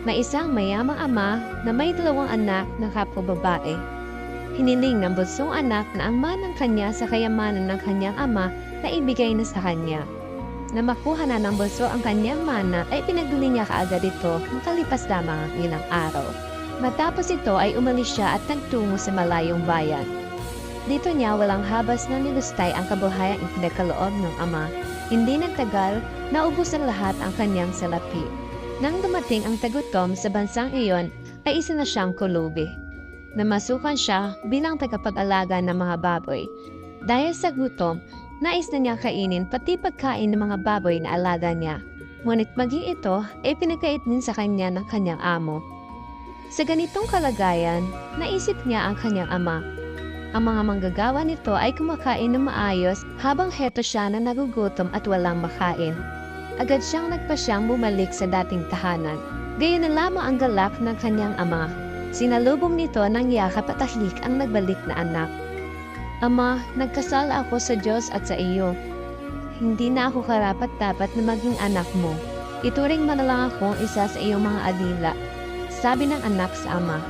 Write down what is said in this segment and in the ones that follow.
May isang mayamang ama na may dalawang anak na kapwa babae. Hiniling ng bunsong anak na ang manang kanya sa kayamanan ng kanyang ama na ibigay na sa kanya. Na makuha na ng bunso ang kanyang mana ay pinagbili niya kaagad ito makalipas lamang ang ilang araw. Matapos ito ay umalis siya at nagtungo sa malayong bayan. Dito niya walang habas na nilustay ang kabuhayang ipinagkaloob ng ama. Hindi nagtagal, naubos ang lahat ang kanyang salapi. Nang dumating ang tagutom sa bansang iyon, ay isa na siyang kulubi. Namasukan siya bilang tagapag-alaga ng mga baboy. Dahil sa gutom, nais na niya kainin pati pagkain ng mga baboy na alaga niya. Ngunit maging ito ay pinagkait din sa kanya ng kanyang amo. Sa ganitong kalagayan, naisip niya ang kanyang ama. Ang mga manggagawa nito ay kumakain ng maayos habang heto siya na nagugutom at walang makain. Agad siyang nagpasyang bumalik sa dating tahanan. Gayon na lamang ang galak ng kanyang ama. Sinalubong nito ng yakap at tahlik ang nagbalik na anak. Ama, nagkasal ako sa Diyos at sa iyo. Hindi na ako karapat dapat na maging anak mo. Ituring mo na lang akong isa sa iyong mga alila. Sabi ng anak sa ama.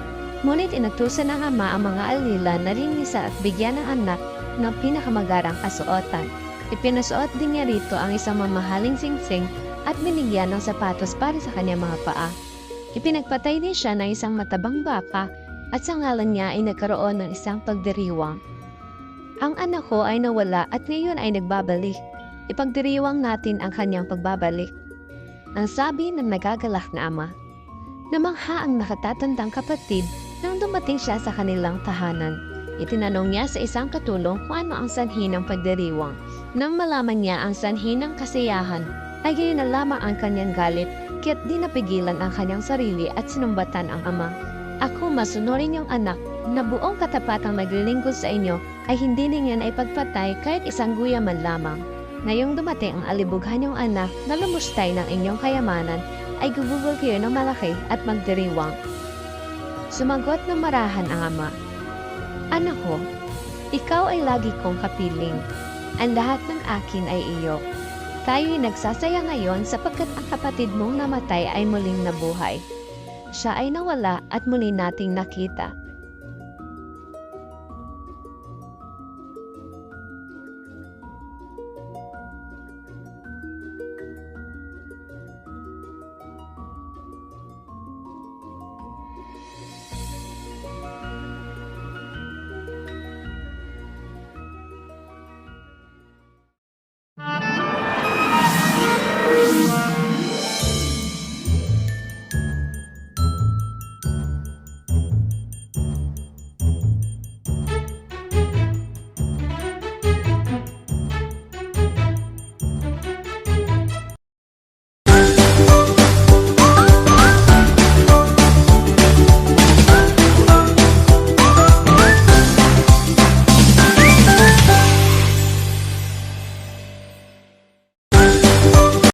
Ngunit inatusan ng ama ang mga alila na rinisa at bigyan ng anak ng pinakamagarang kasuotan. Ipinasuot din niya rito ang isang mamahaling singsing at binigyan ng sapatos para sa kanyang mga paa. Ipinagpatay din siya ng isang matabang baka at sa ngalan niya ay nagkaroon ng isang pagdiriwang. Ang anak ko ay nawala at ngayon ay nagbabalik. Ipagdiriwang natin ang kanyang pagbabalik. Ang sabi ng nagagalak na ama. Namangha ang nakatatandang kapatid nang dumating siya sa kanilang tahanan. Itinanong niya sa isang katulong kung ano ang sanhi ng pagdiriwang. Nang malaman niya ang sanhi ng kasiyahan, ay gayon na lamang ang kanyang galit, kaya't di napigilan ang kanyang sarili at sinumbatan ang ama. Ako masunurin yung anak na buong katapatang naglilingkod sa inyo ay hindi ninyo na ipagpatay kahit isang guya man lamang. Ngayong dumating ang alibughan yung anak na lumustay ng inyong kayamanan, ay gugugol kayo ng malaki at magdiriwang. Sumagot ng marahan ang ama. Anak ko, ikaw ay lagi kong kapiling. Ang lahat ng akin ay iyo. Tayo'y nagsasaya ngayon sapagkat ang kapatid mong namatay ay muling nabuhay. Siya ay nawala at muli nating nakita.